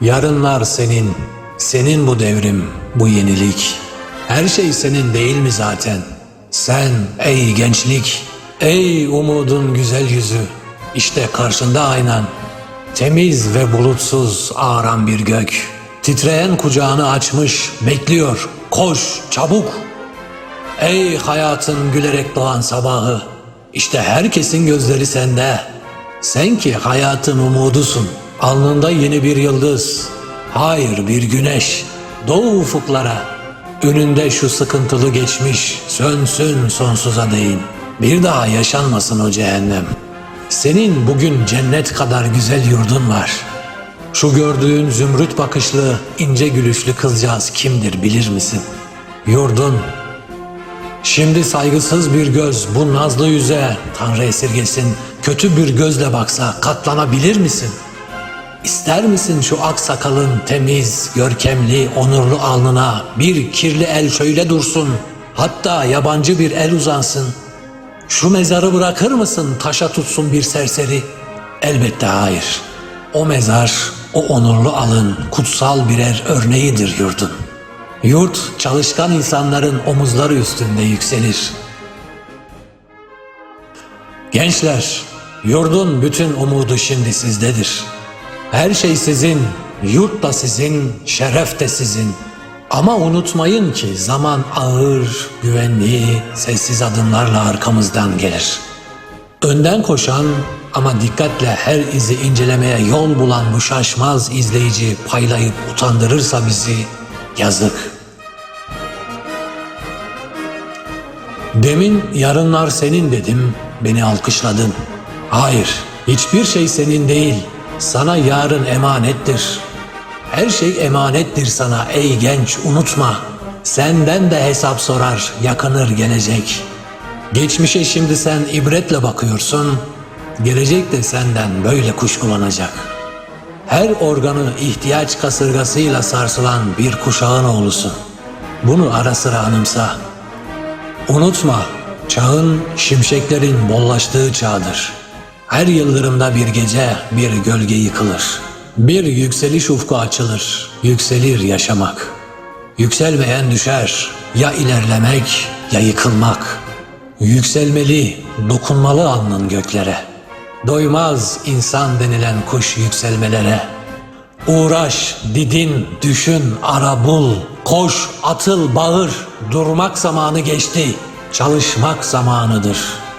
Yarınlar senin, senin bu devrim, bu yenilik. Her şey senin değil mi zaten? Sen ey gençlik, ey umudun güzel yüzü. İşte karşında aynan. Temiz ve bulutsuz ağaran bir gök. Titreyen kucağını açmış, bekliyor. Koş, çabuk. Ey hayatın gülerek doğan sabahı. İşte herkesin gözleri sende. Sen ki hayatın umudusun. Alnında yeni bir yıldız. Hayır bir güneş. Doğu ufuklara. Önünde şu sıkıntılı geçmiş. Sönsün sonsuza değin. Bir daha yaşanmasın o cehennem. Senin bugün cennet kadar güzel yurdun var. Şu gördüğün zümrüt bakışlı, ince gülüşlü kızcağız kimdir bilir misin? Yurdun Şimdi saygısız bir göz bu nazlı yüze Tanrı esirgesin kötü bir gözle baksa katlanabilir misin? İster misin şu ak sakalın temiz, görkemli, onurlu alnına bir kirli el şöyle dursun, hatta yabancı bir el uzansın? Şu mezarı bırakır mısın taşa tutsun bir serseri? Elbette hayır. O mezar, o onurlu alın kutsal birer örneğidir yurdun. Yurt çalışkan insanların omuzları üstünde yükselir. Gençler, yurdun bütün umudu şimdi sizdedir. Her şey sizin, yurt da sizin, şeref de sizin. Ama unutmayın ki zaman ağır, güvenli, sessiz adımlarla arkamızdan gelir. Önden koşan ama dikkatle her izi incelemeye yol bulan bu şaşmaz izleyici paylayıp utandırırsa bizi yazık. Demin yarınlar senin dedim, beni alkışladın. Hayır, hiçbir şey senin değil. Sana yarın emanettir. Her şey emanettir sana ey genç unutma. Senden de hesap sorar yakınır gelecek. Geçmişe şimdi sen ibretle bakıyorsun. Gelecek de senden böyle kuşkulanacak. Her organı ihtiyaç kasırgasıyla sarsılan bir kuşağın oğlusun. Bunu ara sıra anımsa. Unutma, çağın şimşeklerin bollaştığı çağdır. Her yıldırımda bir gece, bir gölge yıkılır. Bir yükseliş ufku açılır, yükselir yaşamak. Yükselmeyen düşer, ya ilerlemek ya yıkılmak. Yükselmeli, dokunmalı alnın göklere. Doymaz insan denilen kuş yükselmelere. Uğraş, didin, düşün, ara bul, koş, atıl, bağır. Durmak zamanı geçti, çalışmak zamanıdır.''